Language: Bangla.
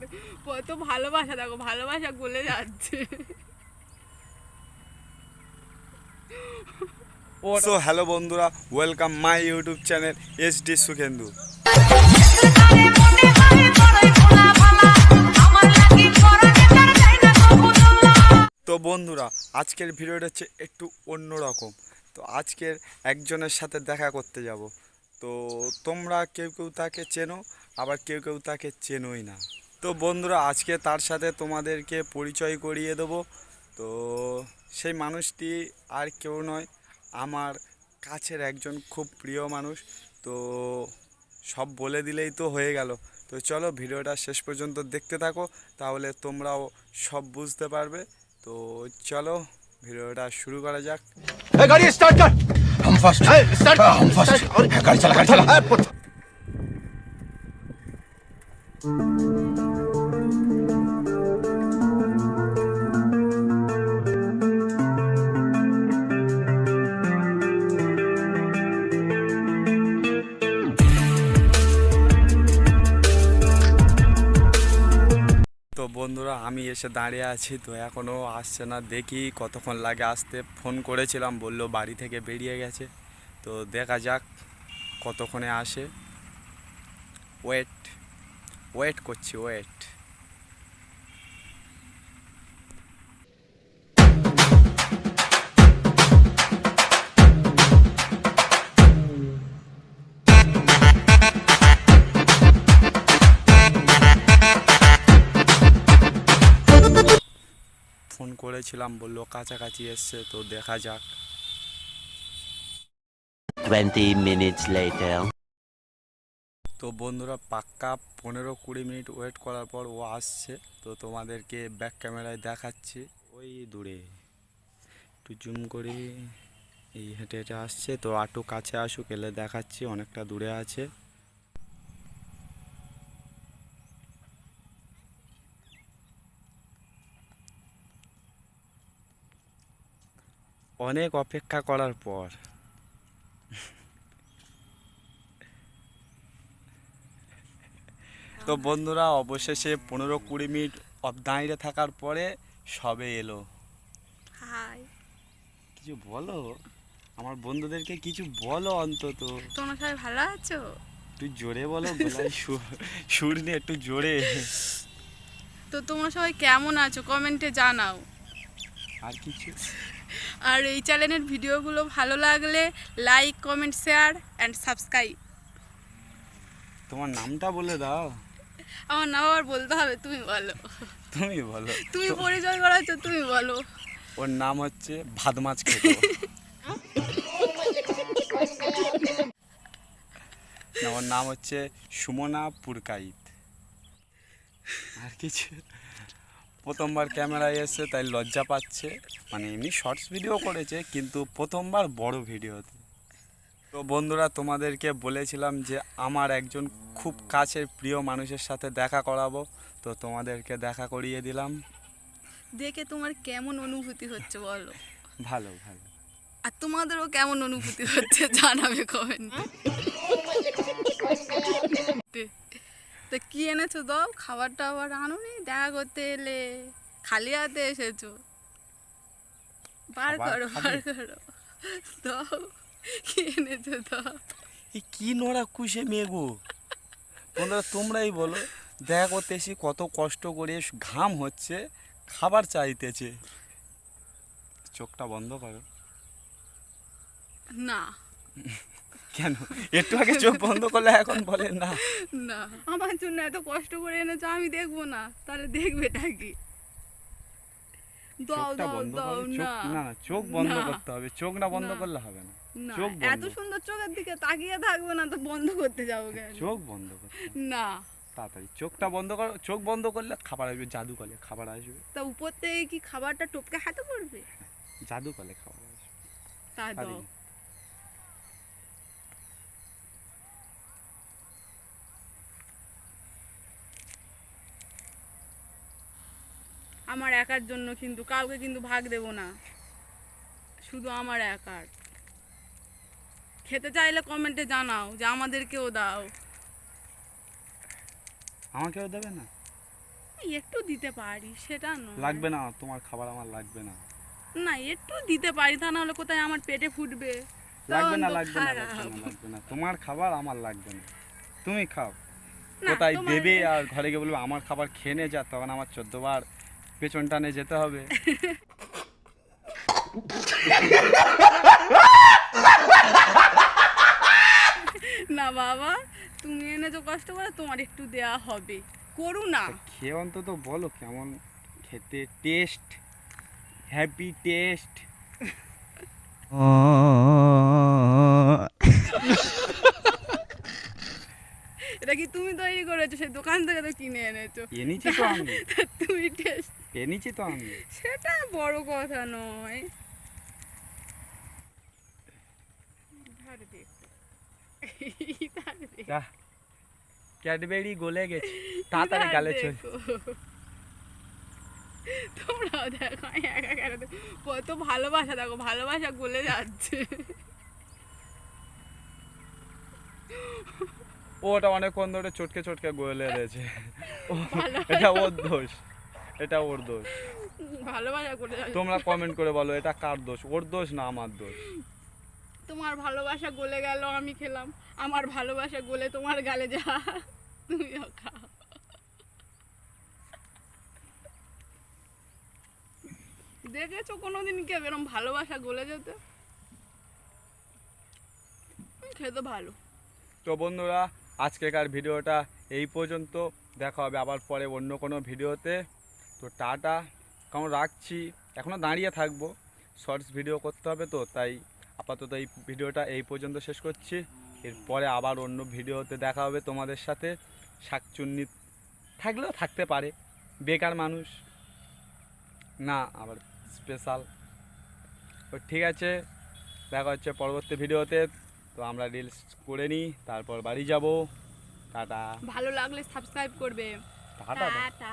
দেখো। কত ভালোবাসা, দেখো, ভালোবাসা গলে যাচ্ছে। সো হ্যালো বন্ধুরা welcome my YouTube channel S D Sukhendu তো বন্ধুরা, আজকের ভিডিওটা হচ্ছে একটু অন্য রকম তো আজকের একজনের সাথে দেখা করতে যাব। তো তোমরা কেউ কেউ তাকে চেনো, আবার কেউ কেউ তাকে চেনোই না। তো বন্ধুরা আজকে তার সাথে তোমাদেরকে পরিচয় করিয়ে দেবো। তো সেই মানুষটি আর কেউ নয় আমার কাছের একজন খুব প্রিয় মানুষ। তো সব বলে দিলেই তো হয়ে গেল। তো চলো ভিডিওটা শেষ পর্যন্ত দেখতে থাকো তাহলে তোমরাও সব বুঝতে পারবে। তো চলো ভিডিওটা শুরু করা যাক। Thank you. আমি এসে দাঁড়িয়ে আছি, তো এখনও আসছে না। দেখি কতক্ষণ লাগে আসতে। ফোন করেছিলাম, বলল বাড়ি থেকে বেরিয়ে গেছে। তো দেখা যাক কতক্ষণে আসে। ওয়েট ওয়েট করছি ওয়েট করেছিলাম বলল কাছাকাছি এসছে তো দেখা যাক। 20 minutes later. তো বন্ধুরা পাক্কা পনেরো কুড়ি মিনিট ওয়েট করার পর ও আসছে তো তোমাদেরকে ব্যাক ক্যামেরায় দেখাচ্ছি। ওই দূরে একটু জুম করি এই হেঁটে হেঁটে আসছে তো আটু কাছে আসুক এলে দেখাচ্ছি অনেকটা দূরে আছে। অনেক অপেক্ষা করার পর। তো বন্ধুরা অবশেষে পনেরো কুড়ি মিনিট দাঁড়িয়ে থাকার পরে সবে এলো। কিছু বলো? আমার বন্ধুদেরকে কিছু বলো অন্তত। তোমরা সবাই ভালো আছো? একটু জোরে বলো সুর নিয়ে একটু জোরে। তো তোমরা সবাই কেমন আছো? কমেন্টে জানাও। আর কিছু আর এই চ্যানেলের ভিডিওগুলো ভালো লাগলে like comment share and subscribe তোমার নামটা বলে দাও। আমার নাম আবার বলতে হবে তুমি বলো। তুমি বলো। তুমি পরিচয় করাচ্ছ তুমি বলো। ওর নাম হচ্ছে ভাত মাছ খেতো। না ওর নাম হচ্ছে সুমনা পুরকাইত। আর কিছু প্রথমবার ক্যামেরায় এসে তাই লজ্জা পাচ্ছে। মানে এমনি শর্টস ভিডিও করেছে কিন্তু প্রথমবার বড় ভিডিওতে তো। বন্ধুরা তোমাদেরকে বলেছিলাম যে আমার একজন খুব কাছের প্রিয় মানুষের সাথে দেখা করাবো। তো তোমাদেরকে দেখা করিয়ে দিলাম। দেখে তোমার কেমন অনুভূতি হচ্ছে বলো? ভালো ভালো। আর তোমাদেরও কেমন অনুভূতি হচ্ছে জানাবে কমেন্টে তো কি এনেছো দাও? খাবার টাবার আনোনি? দেখা করতে এলে খালি হাতে এসেছ। বার করো বার করো। দাও কি এনেছো দাও। এই কি নোড়া কুশে মেঘো তোমরা তোমরাই বলো। দেখা করতে এসে কত কষ্ট করে ঘাম হচ্ছে খাবার চাইতেছে। চোখটা বন্ধ করো। না। কেন? একটু আগে চোখ বন্ধ করলে এখন বলে না। না। আমার জন্য এত কষ্ট করে এনেছো আমি দেখব না। তাহলে দেখবেটা কি? দাও দাও দাও না। না না চোখ বন্ধ করতে হবে। চোখ না বন্ধ করলে হবে না। না চোখ এত সুন্দর চোখের দিকে তাকিয়ে থাকব না তো বন্ধ করতে যাব কেন? চোখ বন্ধ করতে না। তাড়াতাড়ি চোখটা বন্ধ করো। চোখ বন্ধ করলে খাবার আসবে জাদু করলে খাবার আসবে। তা উপর থেকে কি খাবারটা টপকে হাতে পড়বে? জাদু করলে খাবার আসবে। তা পারি দাও। আমার একার জন্য কিন্তু কাউকে কিন্তু ভাগ দেব না। শুধু আমার একার। খেতে চাইলে কমেন্টে জানাও যে আমাদেরকেও দাও। আমাকেও দেবে না? একটু দিতে পারি সেটা নয়। লাগবে না তোমার খাবার আমার লাগবে না। না একটু দিতে পারি তা নাহলে কোথায় আমার পেটে ফুটবে? লাগবে না লাগবে না লাগবে না তোমার খাবার আমার লাগবে না। তুমি খাও। না, কোথায় দেবে আর ঘরে গিয়ে বলবে আমার খাবার খেয়ে নে যা। তখন আমার চোদ্দ বার পেছন টানে যেতে হবে। না বাবা তুমি এনেছো কষ্ট করে তোমার একটু দেয়া হবে। করু না। খেয়ে অন্তত বলো কেমন খেতে টেস্ট হ্যাপি টেস্ট এটা কি তুমি তৈরি করেছ? সেই দোকান থেকে তো কিনে এনেছো। এনেছি তো আমি। তুমি টেস্ট এনেছি তো আমি। সেটা বড় কথা নয়। ক্যাডবেরি গলে গেছে। তাড়াতাড়ি গালে চল। তোমরাও দেখো একা কত ভালোবাসা দেখো ভালোবাসা গলে যাচ্ছে। ওটা অনেকক্ষণ ধরে চটকে চটকে গলে রয়েছে। এটা ওর দোষ। এটা ওর দোষ। ভালোবাসা যাচ্ছে তোমরা কমেন্ট করে বলো এটা কার দোষ? ওর দোষ না আমার দোষ? তোমার ভালোবাসা গলে গেল আমি খেলাম। আমার ভালোবাসা গলে তোমার গালে যা। তুমিও খাও। দেখেছ কোনোদিন কেউ এরকম ভালোবাসা গলে যেতে? খেতে ভালো। তো বন্ধুরা আজকেকার ভিডিওটা এই পর্যন্ত। দেখা হবে আবার পরে অন্য কোনো ভিডিওতে। তো টাটা কারণ রাখছি? এখনও দাঁড়িয়ে থাকব। শর্টস ভিডিও করতে হবে তো, তাই আপাতত এই ভিডিওটা এই পর্যন্ত শেষ করছি। এরপরে আবার অন্য ভিডিওতে দেখা হবে তোমাদের সাথে। শাকচুন্নি থাকলেও থাকতে পারে, বেকার মানুষ। না, আবার স্পেশাল তো ঠিক আছে, দেখা হচ্ছে পরবর্তী ভিডিওতে। তো আমরা রিলস করে নিই তারপর বাড়ি যাব। টাটা। ভালো লাগলে সাবস্ক্রাইব করবে। টাটা।